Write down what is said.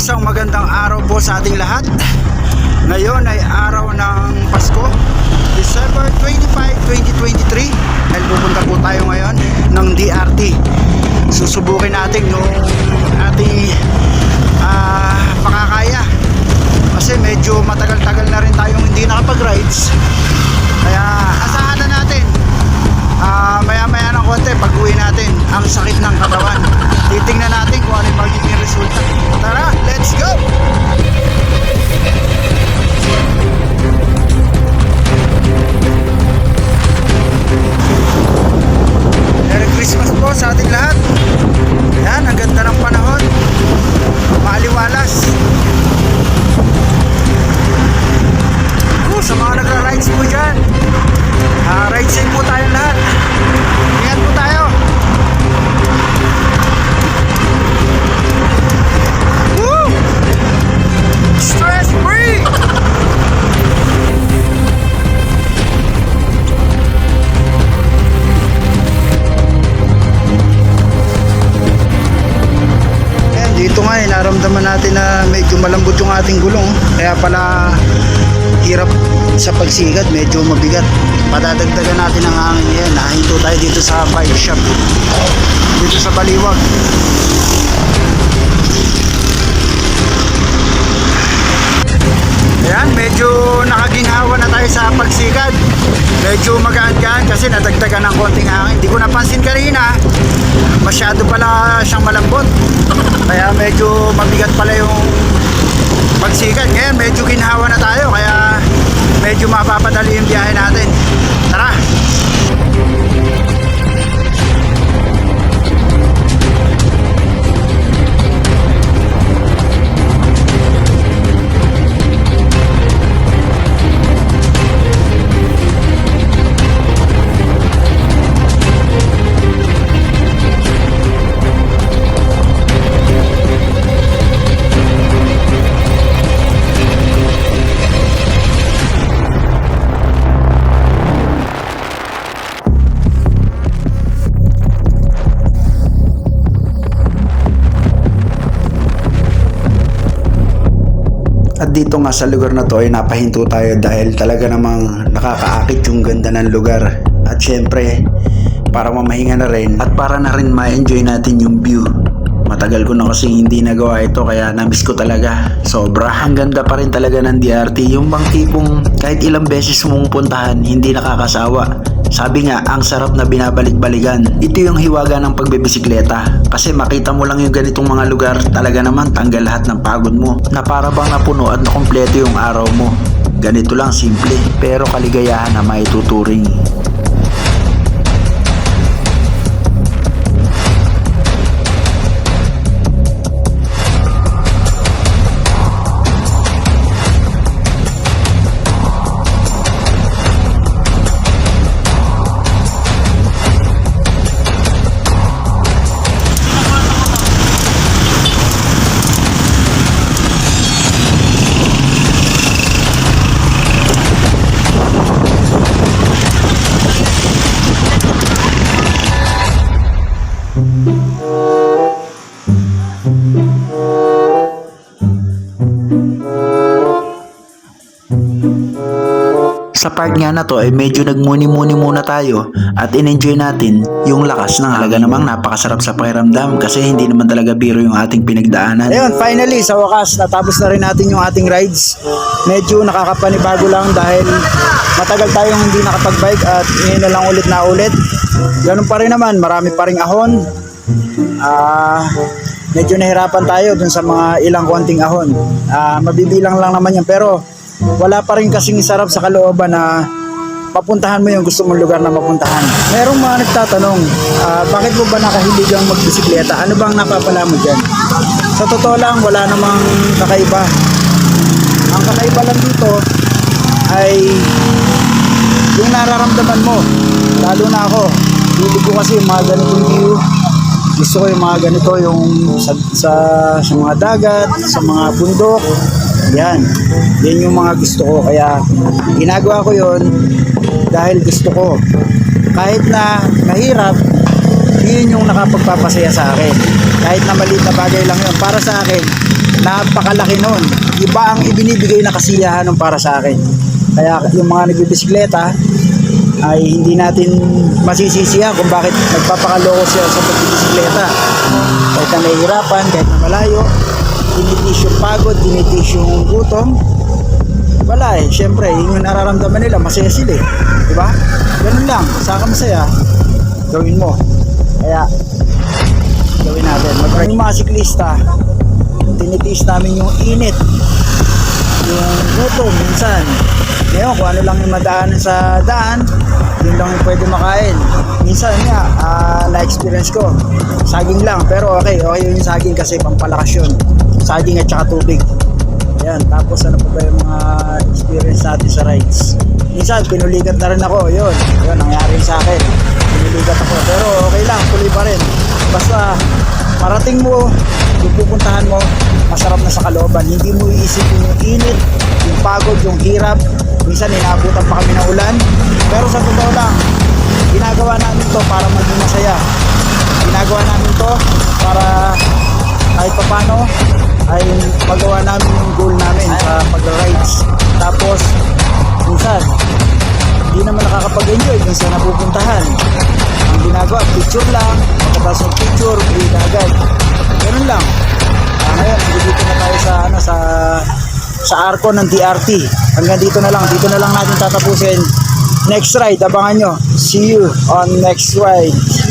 Isang magandang araw po sa ating lahat. Ngayon ay araw ng Pasko, December 25, 2023. Dahil pupunta po tayo ngayon ng DRT. Susubukin natin yung ating ah, makakaya. Kasi medyo matagal-tagal na rin tayong hindi nakapag-rides. Kaya asahan ride safe po tayong lahat. Ingat po tayo. Woo! Stress free! Ayan, dito nga eh, naramdaman natin na medyo malambot yung ating gulong. Kaya pala hirap sa pagsigat, medyo mabigat. Padadagdagan natin ang hangin ngayon. Nahinto tayo dito sa bike shop. Dito sa Baliwag. Ayan, medyo nakaginhawa na tayo sa pagsikat. Medyo magaan-gaan kasi nadagdagan ng konting hangin. Hindi ko napansin kanina. Masyado pala siyang malambot. Kaya medyo mabigat pala yung pagsikat. Ngayon, medyo ginhawa na tayo. Kaya medyo mapapadali yung biyahe natin. Tara! At dito nga sa lugar na to ay napahinto tayo dahil talaga namang nakakaakit yung ganda ng lugar. At syempre, para mamahinga na rin at para na rin ma-enjoy natin yung view. Matagal ko na kasi hindi nagawa ito kaya namiss ko talaga. Sobra. Ang ganda pa rin talaga ng DRT. Yung bang tipong kahit ilang beses mong puntahan, hindi nakakasawa. Sabi nga, ang sarap na binabalik-balikan. Ito yung hiwaga ng pagbibisikleta. Kasi makita mo lang yung ganitong mga lugar, talaga naman tanggal lahat ng pagod mo. Na para bang napuno at nakumpleto yung araw mo. Ganito lang simple, pero kaligayahan na maituturing. Part nga na to ay medyo nagmuni-muni muna tayo at in-enjoy natin yung lakas ng halaga namang napakasarap sa pakiramdam kasi hindi naman talaga biro yung ating pinagdaanan. Ayun, finally sa wakas natapos na rin natin yung ating rides. Medyo nakakapanibago lang dahil matagal tayong hindi nakapag-bike at ngayon na lang ulit na ulit. Ganun pa rin naman, marami pa rin ahon. Ah, medyo nahirapan tayo dun sa mga ilang konting ahon. Ah, mabibilang lang naman yan pero wala pa rin kasing sarap sa kalooban na papuntahan mo yung gusto mong lugar na mapuntahan. Merong mga nagtatanong, ah, bakit mo ba nakahiligang magbisikleta? Ano bang napapala mo dyan? Sa totoo lang, wala namang kakaiba. Ang kakaiba lang dito ay yung nararamdaman mo. Lalo na ako, hilig ko kasi yung mga ganitong view. Gusto ko yung mga ganito, yung sa, sa, sa mga dagat, sa mga bundok. Yan. Yan yung mga gusto ko. Kaya ginagawa ko yon dahil gusto ko. Kahit na mahirap, yun yung nakapagpapasaya sa akin. Kahit na maliit na bagay lang yun. Para sa akin, napakalaki nun. Iba ang ibinibigay na kasiyahan nun para sa akin. Kaya yung mga nagbibisikleta ay hindi natin masisisihan kung bakit nagpapakaloko siya sa pagbibisikleta. Kahit na nahihirapan, kahit na malayo, tinitis yung pagod, tinitis yung gutom, wala eh. Siyempre, yun yung nararamdaman nila, masaya sila eh. Di ba? Ganun lang. Sa masaya, gawin mo. Kaya, gawin natin. Mag yung mga siklista, tinitiis namin yung init. Yung gutom, minsan. Ngayon, kung ano lang yung madaan sa daan, yun lang yung pwede makain. Minsan nga, ah, na-experience ko, saging lang. Pero okay, okay yung saging kasi pampalakas yun. Saging at saka tubig. Ayan, tapos ano pa ba yung mga experience natin sa rides? Minsan, pinuligat na rin ako, yun. Yun, nangyari sa akin. Pinuligat ako, pero okay lang, tuloy pa rin. Basta, parating mo, yung pupuntahan mo, masarap na sa kalooban. Hindi mo iisipin yung init, yung pagod, yung hirap. Minsan, inaabutan pa kami ng ulan. Pero sa totoo lang, ginagawa namin to para maging masaya. Ginagawa namin to para kahit pa paano ay magawa namin yung goal namin sa pag-rides. Tapos, minsan, hindi naman nakakapag-enjoy dun sa napupuntahan. Ang ginagawa, picture lang, pagkatapos ng picture, uwi na agad. Ganun lang. Ah, ngayon, dito na tayo sa, ano, sa, sa arco ng DRT. Hanggang dito na lang, dito na lang natin tatapusin. Next ride, abangan nyo. See you on next ride.